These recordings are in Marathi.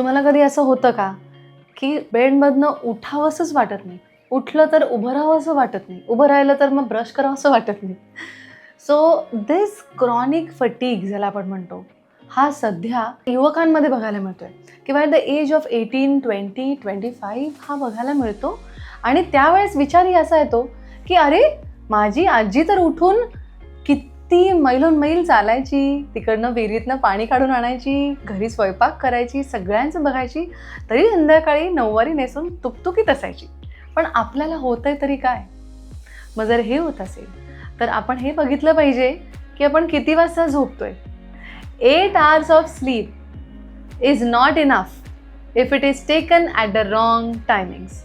तुम्हाला कधी असं होतं का की बेडमधनं उठावंसंच वाटत नाही? उठलं तर उभं राहावं असं वाटत नाही. उभं राहिलं तर मग ब्रश करावं असं वाटत नाही. सो दिस क्रॉनिक फटीग ज्याला आपण म्हणतो हा सध्या युवकांमध्ये बघायला मिळतो आहे किंवा at the age of eighteen twenty twenty five हा बघायला मिळतो. आणि त्यावेळेस विचारही असा येतो की अरे माझी आजी तर उठून कित मैलून मैल चालायची तिकडनं विहिरीतनं पाणी काढून आणायची घरी स्वयंपाक करायची सगळ्यांचं बघायची तरी संध्याकाळी नऊवारी नेसून तुकतुकीत असायची. पण आपल्याला होतंय तरी काय? मग जर हे होत असेल तर आपण हे बघितलं पाहिजे की आपण किती वाजता झोपतोय. Eight hours of sleep is not enough if it is taken at the wrong timings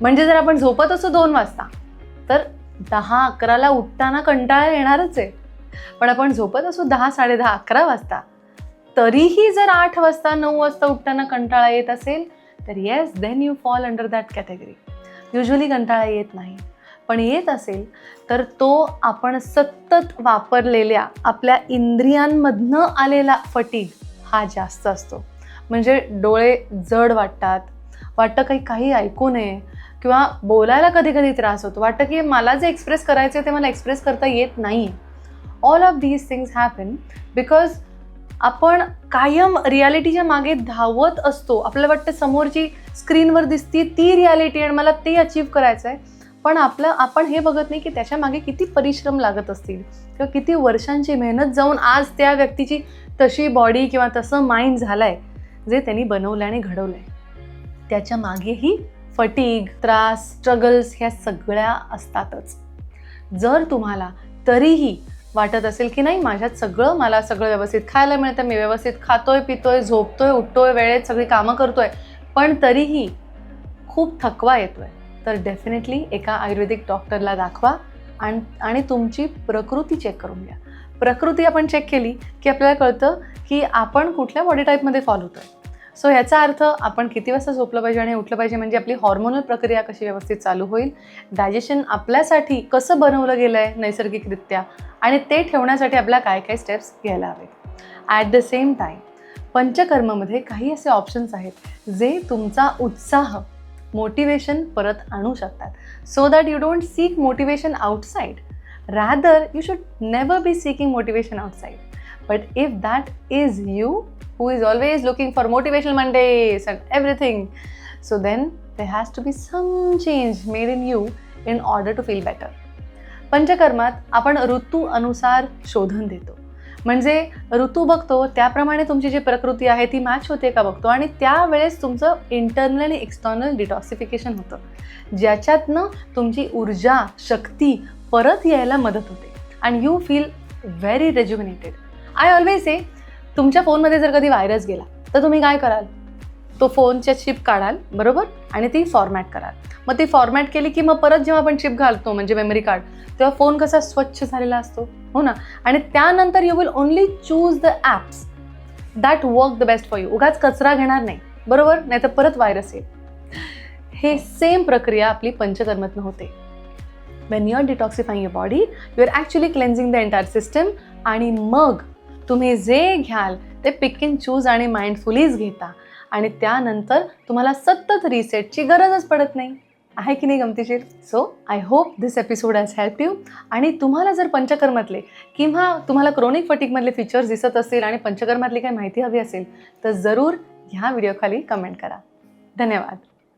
म्हणजे जर आपण झोपत असू दोन वाजता तर दहा अकराला उठताना कंटाळा येणारच आहे. पण आपण झोपत असू दहा साडेदहा अकरा वाजता. तरीही जर आठ वाजता नऊ वाजता उठताना कंटाळा येत असेल तर yes then you fall under that category usually कंटाळा येत नाही. पण येत असेल तर तो आपण सतत वापरलेल्या आपल्या इंद्रियांमधनं आलेला फटीग हा जास्त असतो. म्हणजे डोळे जड वाटतात. वाटतं काही काही ऐकू नये. किंवा बोलायला कधी कधी त्रास होतो. वाटतं की मला जे एक्सप्रेस करायचं आहे ते मला एक्सप्रेस करता येत नाही. All of these things happen because आपण कायम रियालिटीच्या मागे धावत असतो. आपल्याला वाटतं समोरची स्क्रीनवर दिसती ती रियालिटी आणि मला ते अचीव करायचं आहे पण आपलं आपण हे बघत नाही की त्याच्यामागे किती परिश्रम लागत असतील. किंवा किती वर्षांची मेहनत जाऊन आज त्या व्यक्तीची तशी बॉडी किंवा तसं माइंड झालं आहे जे त्यांनी बनवलं आणि घडवलंय. त्याच्या मागेही फटीग त्रास स्ट्रगल्स ह्या सगळ्या असतातच. जर तुम्हाला तरीही वाटत असेल की नाही माझ्यात सगळं मला सगळं व्यवस्थित खायला मिळतं मी व्यवस्थित खातोय पितोय झोपतोय उठतोय वेळेत सगळी कामं करतोय पण तरीही खूप थकवा येतोय तर डेफिनेटली एका आयुर्वेदिक डॉक्टरला दाखवा आणि आणि तुमची प्रकृती चेक करून घ्या. प्रकृती आपण चेक केली की आपल्याला कळतं की आपण कुठल्या बॉडी टाईपमध्ये फॉल होतो आहे सो याचा अर्थ आपण किती वाजता झोपलं पाहिजे आणि उठलं पाहिजे म्हणजे आपली हॉर्मोनल प्रक्रिया कशी व्यवस्थित चालू होईल डायजेशन आपल्यासाठी कसं बनवलं गेलं आहे नैसर्गिकरित्या आणि ते ठेवण्यासाठी आपल्याला काय काय स्टेप्स घ्यायला हवेत. ॲट द सेम टाईम पंचकर्ममध्ये काही असे ऑप्शन्स आहेत जे तुमचा उत्साह मोटिवेशन परत आणू शकतात. So that you don't seek motivation outside rather you should never be seeking motivation outside but if that is you who is always looking for motivational Mondays and everything. So then there has to be some change made in you in order to feel better. पंचकर्मात आपण ऋतू अनुसार शोधन देतो. म्हणजे ऋतू बघतो त्याप्रमाणे तुमची जी प्रकृती आहे ती मॅच होते का बघतो? आणि त्यावेळेस तुमचं इंटरनल आणि एक्सटर्नल डिटॉक्सिफिकेशन होतं. ज्याच्यातनं तुमची ऊर्जा शक्ती परत यायला मदत होते. And you feel very rejuvenated I always say तुमच्या फोनमध्ये जर कधी व्हायरस गेला तर तुम्ही काय कराल? तो फोनच्या चिप काढाल बरोबर? आणि ती फॉर्मॅट कराल. मग ती फॉर्मॅट केली की मग परत जेव्हा आपण चिप घालतो म्हणजे मेमरी कार्ड तेव्हा फोन कसा स्वच्छ झालेला असतो? हो ना? आणि त्यानंतर you will only choose the apps that work the best for you उगाच कचरा घेणार नाही बरोबर? नाही तर परत व्हायरस येईल. हे सेम प्रक्रिया आपली पंचकर्मातनं होते. When you are detoxifying your body you are actually cleansing the entire system आणि मग तुम्ही जे घ्याल ते पिक इन चूज आणि माइंडफुलीच घेता. आणि त्यानंतर तुम्हाला सतत रिसेटची गरजच पडत नाही. आहे की नाही गमतीशीर? So I hope this episode has help you आणि तुम्हाला जर पंचकर्मातले किंवा तुम्हाला क्रोनिक फटिकमधले फीचर्स दिसत असतील आणि पंचकर्मातली काही माहिती हवी असेल तर जरूर ह्या व्हिडिओखाली कमेंट करा. धन्यवाद.